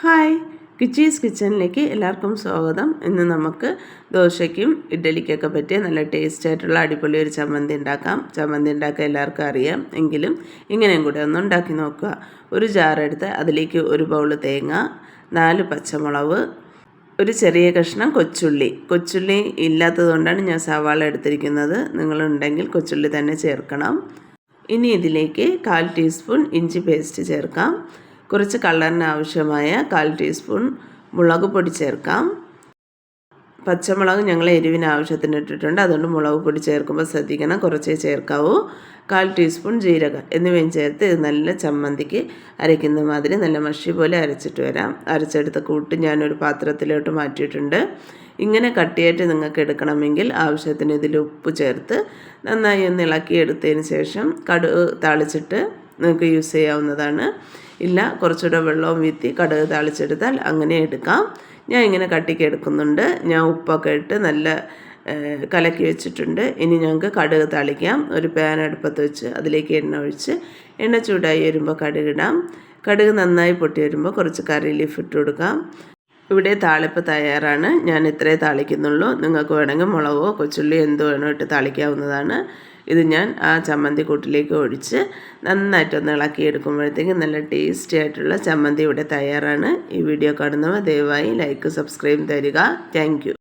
Hi കിച്ചീസ് കിച്ചണിലേക്ക് എല്ലാവർക്കും സ്വാഗതം. ഇന്ന് നമുക്ക് ദോശയ്ക്കും ഇഡ്ഡലിക്കൊക്കെ പറ്റിയ നല്ല ടേസ്റ്റ് ആയിട്ടുള്ള അടിപൊളി ഒരു ചമ്മന്തി ഉണ്ടാക്കാം. ചമ്മന്തി ഉണ്ടാക്കാൻ എല്ലാവർക്കും അറിയാം. എങ്കിലും ഇങ്ങനെയും കൂടെ ഒന്ന് ഉണ്ടാക്കി നോക്കുക. ഒരു ജാറെടുത്ത് അതിലേക്ക് ഒരു ബൗൾ തേങ്ങ നാല് പച്ചമുളക് ഒരു ചെറിയ കഷ്ണം കൊച്ചുള്ളി. കൊച്ചുള്ളി ഇല്ലാത്തതുകൊണ്ടാണ് ഞാൻ സവാള എടുത്തിരിക്കുന്നത്. നിങ്ങളുണ്ടെങ്കിൽ കൊച്ചുള്ളി തന്നെ ചേർക്കണം. ഇനി ഇതിലേക്ക് കാൽ ടീസ്പൂൺ ഇഞ്ചി പേസ്റ്റ് ചേർക്കാം. കുറച്ച് കളറിന് ആവശ്യമായ കാൽ ടീസ്പൂൺ മുളക് പൊടി ചേർക്കാം. പച്ചമുളക് ഞങ്ങൾ എരിവിന് ആവശ്യത്തിന് ഇട്ടിട്ടുണ്ട്. അതുകൊണ്ട് മുളക് പൊടി ചേർക്കുമ്പോൾ ശ്രദ്ധിക്കണം. കുറച്ചേ ചേർക്കാവൂ. കാൽ ടീസ്പൂൺ ജീരകം എന്നിവയും ചേർത്ത് ഇത് നല്ല ചമ്മന്തിക്ക് അരയ്ക്കുന്ന മാതിരി നല്ല മഷി പോലെ അരച്ചിട്ട് വരാം. അരച്ചെടുത്ത കൂട്ട് ഞാനൊരു പാത്രത്തിലോട്ട് മാറ്റിയിട്ടുണ്ട്. ഇങ്ങനെ കട്ടിയായിട്ട് നിങ്ങൾക്ക് എടുക്കണമെങ്കിൽ ആവശ്യത്തിന് ഇതിൽ ഉപ്പ് ചേർത്ത് നന്നായി ഒന്ന് ഇളക്കി എടുത്തതിന് ശേഷം കടുക് താളിച്ചിട്ട് നിങ്ങൾക്ക് യൂസ് ചെയ്യാവുന്നതാണ്. ഇല്ല കുറച്ചുകൂടെ വെള്ളവും വീത്തി കടുക് താളിച്ചെടുത്താൽ അങ്ങനെ എടുക്കാം. ഞാൻ ഇങ്ങനെ കട്ടിക്ക് എടുക്കുന്നുണ്ട്. ഞാൻ ഉപ്പൊക്കെ ഇട്ട് നല്ല കലക്കി വെച്ചിട്ടുണ്ട്. ഇനി ഞങ്ങൾക്ക് കടുക് താളിക്കാം. ഒരു പാൻ അടുപ്പത്ത് വെച്ച് അതിലേക്ക് എണ്ണ ഒഴിച്ച് എണ്ണ ചൂടായി വരുമ്പോൾ കടുകിടാം കടുക് നന്നായി പൊട്ടി വരുമ്പോൾ കുറച്ച് കറി ലീഫ് ഇട്ട് കൊടുക്കാം. ഇവിടെ താളിപ്പ് തയ്യാറാണ്. ഞാൻ ഇത്രേ താളിക്കുന്നുള്ളൂ. നിങ്ങൾക്ക് വേണമെങ്കിൽ മുളകോ കൊച്ചുള്ളി എന്തോ വേണോ ഇട്ട് താളിക്കാവുന്നതാണ്. ഇത് ഞാൻ ആ ചമ്മന്തി കൂട്ടിലേക്ക് ഒഴിച്ച് നന്നായിട്ടൊന്ന് ഇളക്കി എടുക്കുമ്പോഴത്തേക്കും നല്ല ടേസ്റ്റി ആയിട്ടുള്ള ചമ്മന്തി ഇവിടെ തയ്യാറാണ്. ഈ വീഡിയോ കാണുന്നവർ ദയവായി ലൈക്ക് സബ്സ്ക്രൈബ് തരിക. താങ്ക്